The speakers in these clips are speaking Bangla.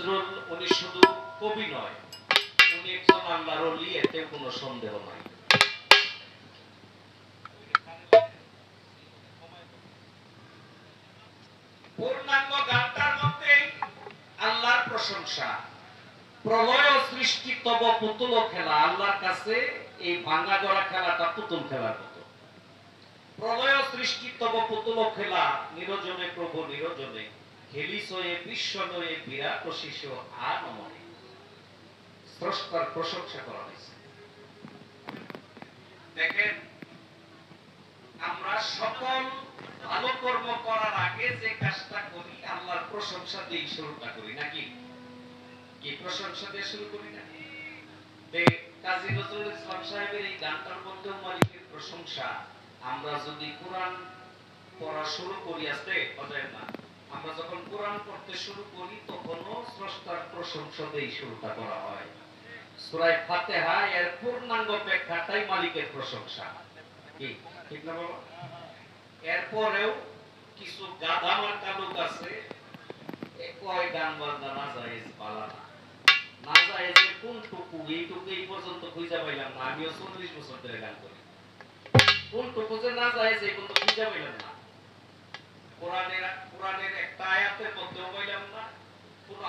নজরুল উনি শুধু কবি নয়, উনি একজন আল্লাহর অলি এতে কোনো সন্দেহ নাই। পূর্ণাঙ্গ গানটার মধ্যে আল্লাহর প্রশংসা। প্রলয় সৃষ্টি তব পুতুল খেলা, আল্লাহর কাছে এই ভাঙা গড়া খেলাটা পুতুল খেলার মতো। প্রলয় সৃষ্টি তব পুতুল খেলা, নিরজনে প্রভু নিরজনে। স্রষ্টার প্রশংসা দেখেন, আমরা সকল ভালো কর্ম করার আগে যে কাজটা করি, আল্লাহর প্রশংসা দিয়ে শুরুটা করি, নাকি? কি প্রশংসা দিয়ে শুরু করি না? নজরুল সাহেবের এই গানটার মালিকের প্রশংসা, আমরা যদি কোরআন পড়া শুরু করি আসতে, অজয় না আমরা যখন কোরআন পড়তে শুরু করি, তখনও স্রষ্টার প্রশংসা দিয়ে শুরুটা করা হয়। সূরা ফাতিহা, এর পূর্ণাঙ্গ ব্যাখ্যাটাই মালিকের প্রশংসা। কি? ঠিক না বাবা? এরপরেও কিছু গাধা মার্কা লোক আছে কয় গান বাজনা না জায়েজ পালা না। না জায়েজের কোন টুকু এইটুকু এই পর্যন্ত খুঁজে পাইলাম না, আমিও চল্লিশ বছর ধরে গান করি। কোন টুকু যে না জায়েজ, এই পর্যন্ত খুঁজে পাইলাম না কোরআনের কোরআনের একটা আয়াতের মধ্যেও পাইলাম না কোন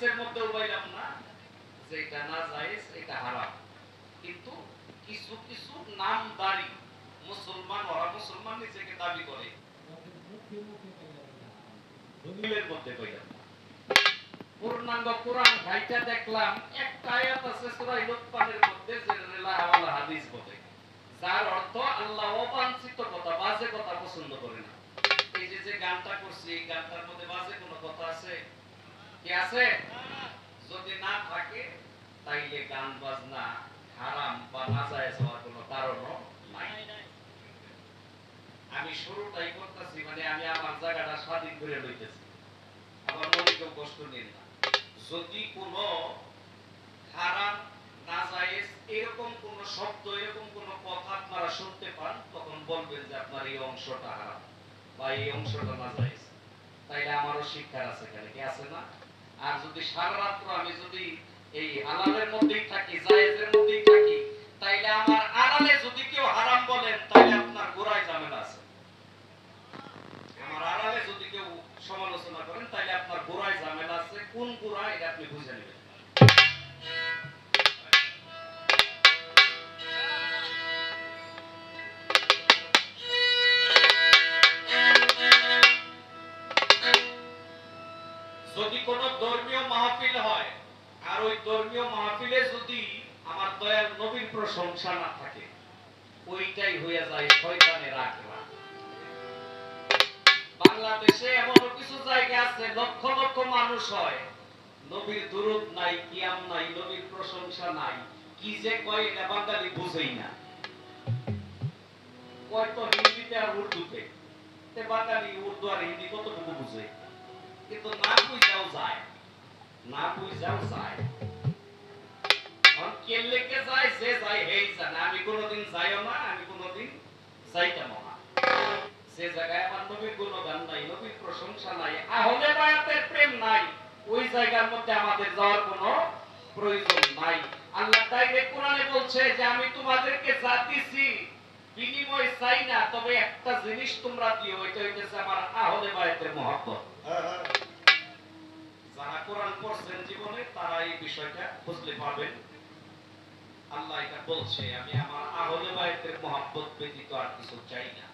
হাদিসের মধ্যেও পাইলাম না যে এটা না জায়েজ, এটা হারাম। কিন্তু কিছু কিছু নামদারি মুসলমান, ওরা মুসলমান নিজেকে দাবি করে। দলিলের মধ্যে পূর্ণাঙ্গ কোরআন ভাইটা দেখলাম, একটা আয়াত আছে সূরা মধ্যে হাওয়ালা হাদিস বলে। যার অর্থ আল্লাহ অবাঞ্ছিত কথা, বাজে কথা পছন্দ করে না। এই যে যে গানটা করছি, এই গানটার মধ্যে বাজে কোনো কথা আছে? কি আছে? যদি না থাকে তাইলে গান বাজনা হারাম বা নাজায়েজ হওয়ার কোনো কারণও নাই। আমি শুরুটাই করতেছি মানে আমি আমার জায়গাটা স্বাধীন করে লইতেছি। আমার মনে কেউ কষ্ট নেন না। যদি কোনো হারাম নাজায়েজ এরকম কোন শব্দ এরকম কোন কথা আপনারা শুনতে পান তখন বলবেন যে আপনার এই অংশটা হারাম বা এই অংশটা নাজায়েজ। তাইলে আমারও শিক্ষার আছে কি আছে না? আর যদি সারা রাত্র আমি যদি এই হালালের মধ্যেই থাকি, জায়েজের মধ্যেই থাকি, তাইলে আমার আড়ালে কোনো ধর্মীয় মাহফিল হয়, আর ওই ধর্মীয় মাহফিলে যদি আমার দয়াল নবীর প্রশংসা না থাকে, ওইটাই হয়ে যায় শয়তানের আখড়া বাংলাদেশে এমন কিছু জায়গা আছে, লক্ষ লক্ষ মানুষ হয়, নবীর দুরুদ নাই, কিয়াম নাই, নবীর প্রশংসা নাই, কি যে কয় এটা বাঙালি বুঝেই না। কয় তো হিন্দিতে আর উর্দুতে বাঙালি উর্দু আর হিন্দি কতটুকু বুঝে? কিন্তু না বুঝাও যায় না বুঝাও যায় এখন যায় যে যায় হেই জানে আমি কোনোদিন যাইও না আমি কোনোদিন যাইতাম না সে জায়গায় আমার নবীর গুণগান নাই নবীর প্রশংসা নাই আহলে বায়াতের প্রেম নাই ওই জায়গার মধ্যে আমাদের যাওয়ার কোনো প্রয়োজন নাই আল্লাহ ডাইরেক্ট কোরআনে বলছে যে আমি তোমাদেরকে যা দিছি বিনিময় চাই না তবে একটা জিনিস তোমরা দিও এটা হইতেছে আমার আহলে বায়াতের মহব্বত যারা কোরআন পড়ছেন জীবনে, তারা এই বিষয়টা বুঝতে পারবেন। আল্লাহ এটা বলছে, আমি আমার আহলে বাইতের মহাব্বত ব্যতীত আর কিছু চাই না।